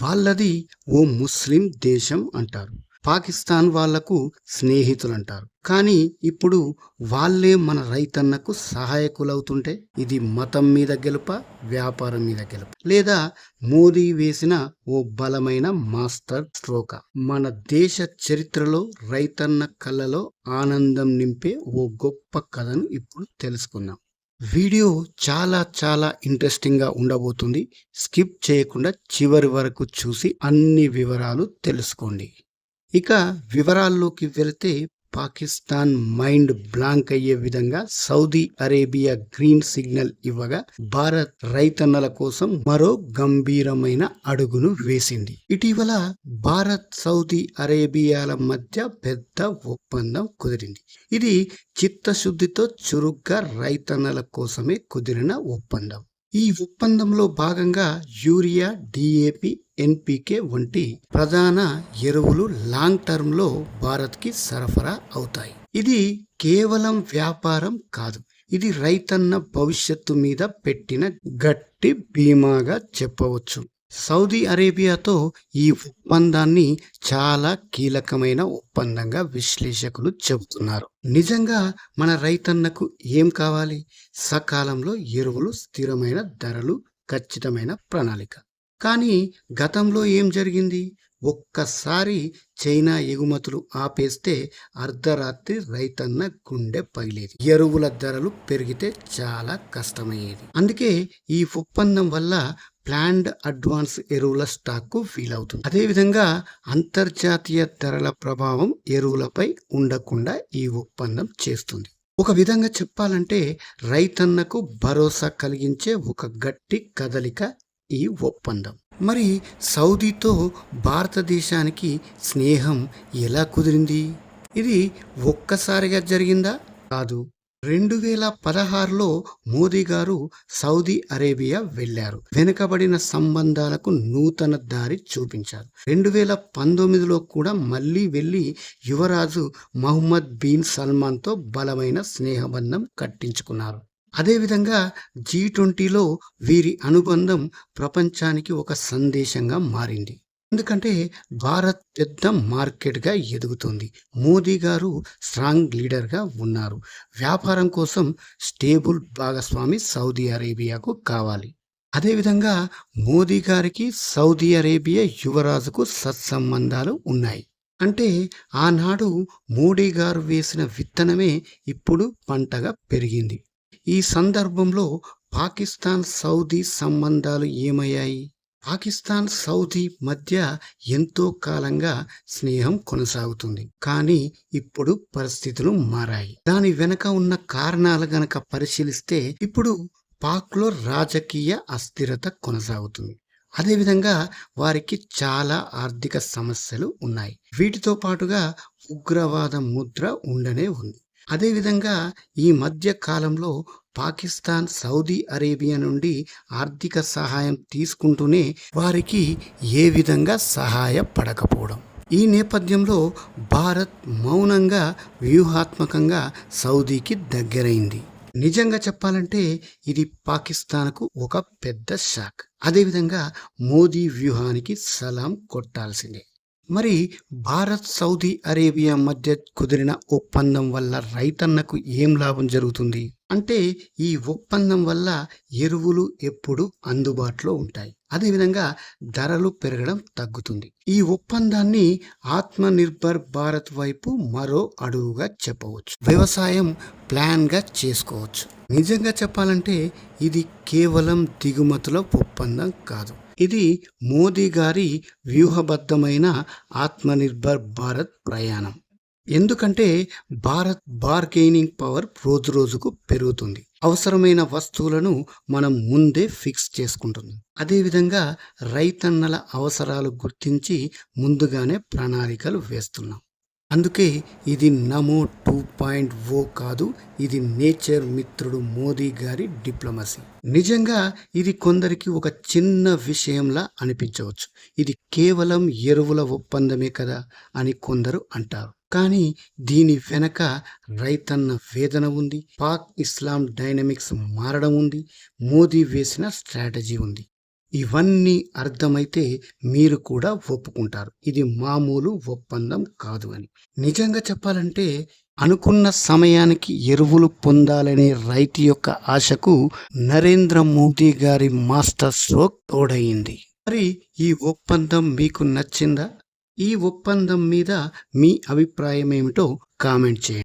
వాళ్ళది ఓ ముస్లిం దేశం అంటారు. పాకిస్తాన్ వాళ్ళకు స్నేహితులు అంటారు కానీ ఇప్పుడు వాళ్ళే మన రైతన్నకు సహాయకులవుతుంటే ఇది మతం మీద గెలుప వ్యాపారం మీద గెలుప? లేదా మోదీ వేసిన ఓ బలమైన మాస్టర్ స్ట్రోక? మన దేశ చరిత్రలో రైతన్న కళ్ళలో ఆనందం నింపే ఓ గొప్ప కథను ఇప్పుడు తెలుసుకుందాం. వీడియో చాలా చాలా ఇంట్రెస్టింగ్గా ఉండబోతుంది. స్కిప్ చేయకుండా చివరి వరకు చూసి అన్ని వివరాలు తెలుసుకోండి. ఇక వివరాల్లోకి వెళితే పాకిస్తాన్ మైండ్ బ్లాంక్ అయ్యే విధంగా సౌదీ అరేబియా గ్రీన్ సిగ్నల్ ఇవ్వగా భారత్ రైతన్నల కోసం మరో గంభీరమైన అడుగును వేసింది. ఇటీవల భారత్ సౌదీ అరేబియాల మధ్య పెద్ద ఒప్పందం కుదిరింది. ఇది చిత్తశుద్ధితో చురుగ్గా రైతన్నల కోసమే కుదిరిన ఒప్పందం. ఈ ఒప్పందంలో భాగంగా యూరియా డిఏపి ఎన్పికే వంటి ప్రధాన ఎరువులు లాంగ్ టర్మ్లో భారత్కి సరఫరా అవుతాయి. ఇది కేవలం వ్యాపారం కాదు ఇది రైతన్న భవిష్యత్తు మీద పెట్టిన గట్టి బీమాగా చెప్పవచ్చు. సౌదీ అరేబియాతో ఈ ఒప్పందాన్ని చాలా కీలకమైన ఒప్పందంగా విశ్లేషకులు చెబుతున్నారు. నిజంగా మన రైతన్నకు ఏం కావాలి? సకాలంలో ఎరువులు స్థిరమైన ధరలు ఖచ్చితమైన ప్రణాళిక. కానీ గతంలో ఏం జరిగింది? ఒక్కసారి చైనా ఎగుమతులు ఆపేస్తే అర్ధరాత్రి రైతన్న గుండె పగిలేది. ఎరువుల ధరలు పెరిగితే చాలా కష్టమయ్యేది. అందుకే ఈ ఒప్పందం వల్ల ప్లాండ్ అడ్వాన్స్ ఎరువుల స్టాక్ అవుతుంది అదేవిధంగా అంతర్జాతీయ ధరల ప్రభావం ఎరువులపై ఉండకుండా ఈ ఒప్పందం చేస్తుంది. ఒక విధంగా చెప్పాలంటే రైతన్నకు భరోసా కలిగించే ఒక గట్టి కదలిక ఈ ఒప్పందం. మరి సౌదీతో భారతదేశానికి స్నేహం ఎలా కుదిరింది? ఇది ఒక్కసారిగా జరిగిందా? కాదు. రెండు వేల పదహారులో మోదీ గారు సౌదీ అరేబియా వెళ్ళారు వెనుకబడిన సంబంధాలకు నూతన దారి చూపించారు. రెండు వేల పంతొమ్మిదిలో కూడా మళ్ళీ వెళ్ళి యువరాజు మహమ్మద్ బిన్ సల్మాన్తో బలమైన స్నేహబంధం కట్టించుకున్నారు. అదేవిధంగా జీ ట్వంటీలో వీరి అనుబంధం ప్రపంచానికి ఒక సందేశంగా మారింది. ఎందుకంటే భారత్ పెద్ద మార్కెట్గా ఎదుగుతుంది. మోదీ గారు స్ట్రాంగ్ లీడర్గా ఉన్నారు. వ్యాపారం కోసం స్టేబుల్ భాగస్వామి సౌదీ అరేబియాకు కావాలి. అదేవిధంగా మోదీ గారికి సౌదీ అరేబియా యువరాజుకు సత్సంబంధాలు ఉన్నాయి. అంటే ఆనాడు మోడీ గారు వేసిన విత్తనమే ఇప్పుడు పంటగా పెరిగింది. ఈ సందర్భంలో పాకిస్తాన్ సౌదీ సంబంధాలు ఏమయ్యాయి? పాకిస్తాన్ సౌదీ మధ్య ఎంతో కాలంగా స్నేహం కొనసాగుతుంది. కానీ ఇప్పుడు పరిస్థితులు మారాయి. దాని వెనక ఉన్న కారణాలు గనక పరిశీలిస్తే ఇప్పుడు పాక్లో రాజకీయ అస్థిరత కొనసాగుతుంది. అదేవిధంగా వారికి చాలా ఆర్థిక సమస్యలు ఉన్నాయి. వీటితో పాటుగా ఉగ్రవాద ముద్ర ఉండనే ఉంది. అదేవిధంగా ఈ మధ్య కాలంలో పాకిస్తాన్ సౌదీ అరేబియా నుండి ఆర్థిక సహాయం తీసుకుంటూనే వారికి ఏ విధంగా సహాయపడకపోవడం. ఈ నేపథ్యంలో భారత్ మౌనంగా వ్యూహాత్మకంగా సౌదీకి దగ్గరైంది. నిజంగా చెప్పాలంటే ఇది పాకిస్తాన్కు ఒక పెద్ద షాక్. అదేవిధంగా మోదీ వ్యూహానికి సలాం కొట్టాల్సిందే. మరి భారత్ సౌదీ అరేబియా మధ్య కుదిరిన ఒప్పందం వల్ల రైతన్నకు ఏం లాభం జరుగుతుంది? అంటే ఈ ఒప్పందం వల్ల ఎరువులు ఎప్పుడు అందుబాటులో ఉంటాయి. అదేవిధంగా ధరలు పెరగడం తగ్గుతుంది. ఈ ఒప్పందాన్ని ఆత్మ నిర్భర్ భారత్ వైపు మరో అడుగుగా చెప్పవచ్చు. వ్యవసాయం ప్లాన్గా చేసుకోవచ్చు. నిజంగా చెప్పాలంటే ఇది కేవలం దిగుమతుల ఒప్పందం కాదు. ఇది మోదీ గారి వ్యూహబద్ధమైన ఆత్మనిర్భర్ భారత్ ప్రయాణం. ఎందుకంటే భారత్ బార్గెయినింగ్ పవర్ రోజు రోజుకు పెరుగుతుంది. అవసరమైన వస్తువులను మనం ముందే ఫిక్స్ చేసుకుంటుంది. అదేవిధంగా రైతన్నల అవసరాలు గుర్తించి ముందుగానే ప్రణాళికలు వేస్తున్నాం. అందుకే ఇది నమో టూ పాయింట్ ఓ కాదు ఇది నేచర్ మిత్రుడు మోదీ గారి డిప్లొమసీ. నిజంగా ఇది కొందరికి ఒక చిన్న విషయంలా అనిపించవచ్చు. ఇది కేవలం ఎరువుల ఒప్పందమే కదా అని కొందరు అంటారు. కానీ దీని వెనక రైతన్న వేదన ఉంది పాక్ ఇస్లాం డైనమిక్స్ మారడం ఉంది మోదీ వేసిన స్ట్రాటజీ ఉంది. ఇవన్నీ అర్థమైతే మీరు కూడా ఒప్పుకుంటారు. ఇది మామూలు ఒప్పందం కాదు అని. నిజంగా చెప్పాలంటే అనుకున్న సమయానికి ఎరువులు పొందాలనే రైతు యొక్క ఆశకు నరేంద్ర మోదీ గారి మాస్టర్ స్ట్రోక్ తోడయింది. మరి ఈ ఒప్పందం మీకు నచ్చిందా? ఈ ఒప్పందం మీద మీ అభిప్రాయం ఏమిటో కామెంట్ చేయండి.